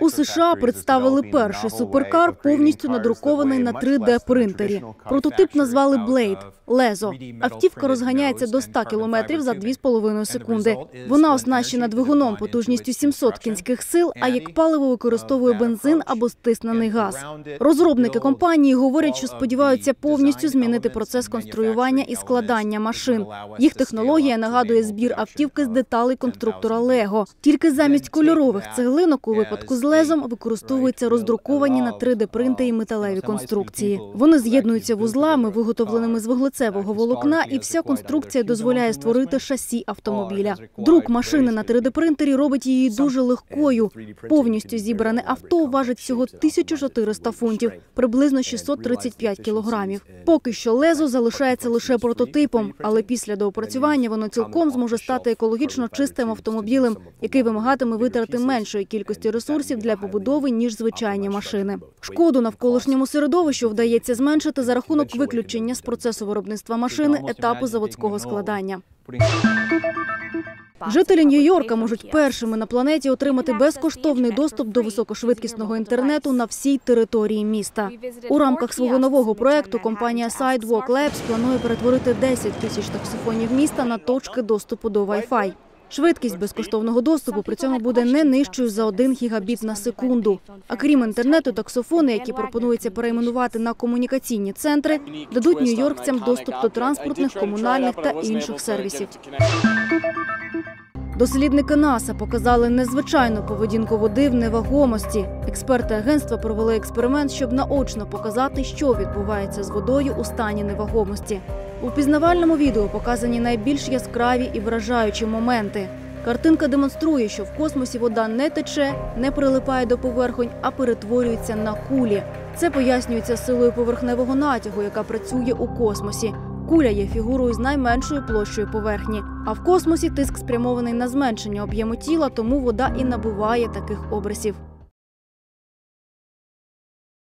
У США представили перший суперкар, повністю надрукований на 3D принтері. Прототип назвали Blade – лезо. Автівка розганяється до 100 кілометрів за 2,5 секунди. Вона оснащена двигуном потужністю 700 кінських сил, а як паливо використовує бензин або стиснений газ. Розробники компанії говорять, що сподіваються повністю змінити процес конструювання і складання машин. Їх технологія нагадує збір автівки з деталей конструктора Лего. Тільки замість кольорових цеглинок у випадку з лезом використовуються роздруковані на 3D-принтері металеві конструкції. Вони з'єднуються вузлами, виготовленими з вуглецевого волокна, і вся конструкція дозволяє створити шасі автомобіля. Друк машини на 3D-принтері робить її дуже легкою. Повністю зібране авто важить всього 1400 фунтів, приблизно 635 кілограмів. Поки що лезо залишається лише прототипом, але після доопрацювання воно цілком зможе стати екологічно чистим автомобілем, який вимагатиме витрати меншої кількості ресурсів для побудови ніж звичайні машини. Шкоду навколишньому середовищу вдається зменшити за рахунок виключення з процесу виробництва машини етапу заводського складання. Жителі Нью-Йорка можуть першими на планеті отримати безкоштовний доступ до високошвидкісного інтернету на всій території міста. У рамках свого нового проекту компанія Sidewalk Labs планує перетворити 10 тисяч таксофонів міста на точки доступу до Wi-Fi. Швидкість безкоштовного доступу при цьому буде не нижчою за 1 гігабіт на секунду. А крім інтернету, таксофони, які пропонується перейменувати на комунікаційні центри, дадуть нью-йоркцям доступ до транспортних, комунальних та інших сервісів. Дослідники НАСА показали незвичайну поведінку води в невагомості. Експерти агентства провели експеримент, щоб наочно показати, що відбувається з водою у стані невагомості. У пізнавальному відео показані найбільш яскраві і вражаючі моменти. Картинка демонструє, що в космосі вода не тече, не прилипає до поверхонь, а перетворюється на кулі. Це пояснюється силою поверхневого натягу, яка працює у космосі. Куля є фігурою з найменшою площею поверхні. А в космосі тиск спрямований на зменшення об'єму тіла, тому вода і набуває таких обрисів.